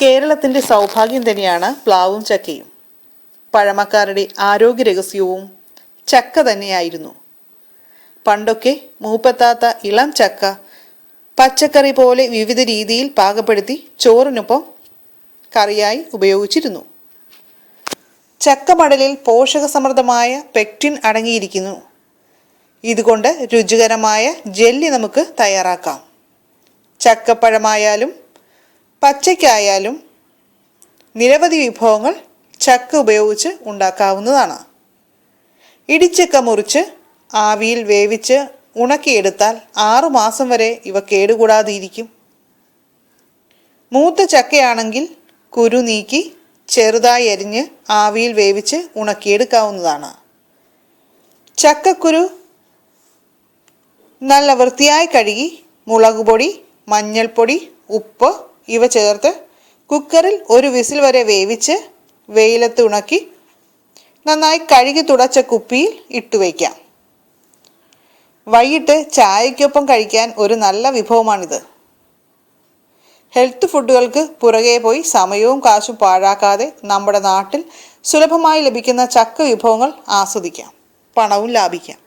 കേരളത്തിന്റെ സൗഭാഗ്യം തന്നെയാണ് പ്ലാവും ചക്കയും. പഴമക്കാരുടെ ആരോഗ്യ രഹസ്യവും ചക്ക തന്നെയായിരുന്നു. പണ്ടൊക്കെ മൂപ്പത്താത്ത ഇളം ചക്ക പച്ചക്കറി പോലെ വിവിധ രീതിയിൽ പാകപ്പെടുത്തി ചോറിനൊപ്പം കറിയായി ഉപയോഗിച്ചിരുന്നു. ചക്കമടലിൽ പോഷകസമൃദ്ധമായ പെക്റ്റിൻ അടങ്ങിയിരിക്കുന്നു. ഇതുകൊണ്ട് രുചികരമായ ജെല്ലി നമുക്ക് തയ്യാറാക്കാം. ചക്കപ്പഴമായാലും പച്ചയ്ക്കായാലും നിരവധി വിഭവങ്ങൾ ചക്ക ഉപയോഗിച്ച് ഉണ്ടാക്കാവുന്നതാണ്. ഇടിച്ചക്ക മുറിച്ച് ആവിയിൽ വേവിച്ച് ഉണക്കിയെടുത്താൽ ആറുമാസം വരെ ഇവ കേടുകൂടാതിരിക്കും. മൂത്ത ചക്കയാണെങ്കിൽ കുരു നീക്കി ചെറുതായി അരിഞ്ഞ് ആവിയിൽ വേവിച്ച് ഉണക്കിയെടുക്കാവുന്നതാണ്. ചക്കക്കുരു നല്ല വൃത്തിയായി കഴുകി മുളക് പൊടി മഞ്ഞൾപ്പൊടി ഉപ്പ് ഇവ ചേർത്ത് കുക്കറിൽ ഒരു വിസിൽ വരെ വേവിച്ച് വെയിലത്ത് ഉണക്കി നന്നായി കഴുകി തുടച്ച കുപ്പിയിൽ ഇട്ടു ഇട്ടുവയ്ക്കാം വൈകിട്ട് ചായക്കൊപ്പം കഴിക്കാൻ ഒരു നല്ല വിഭവമാണിത്. ഹെൽത്ത് ഫുഡുകൾക്ക് പുറകെ പോയി സമയവും കാശും പാഴാക്കാതെ നമ്മുടെ നാട്ടിൽ സുലഭമായി ലഭിക്കുന്ന ചക്ക വിഭവങ്ങൾ ആസ്വദിക്കാം. പണവും ലാഭിക്കാം.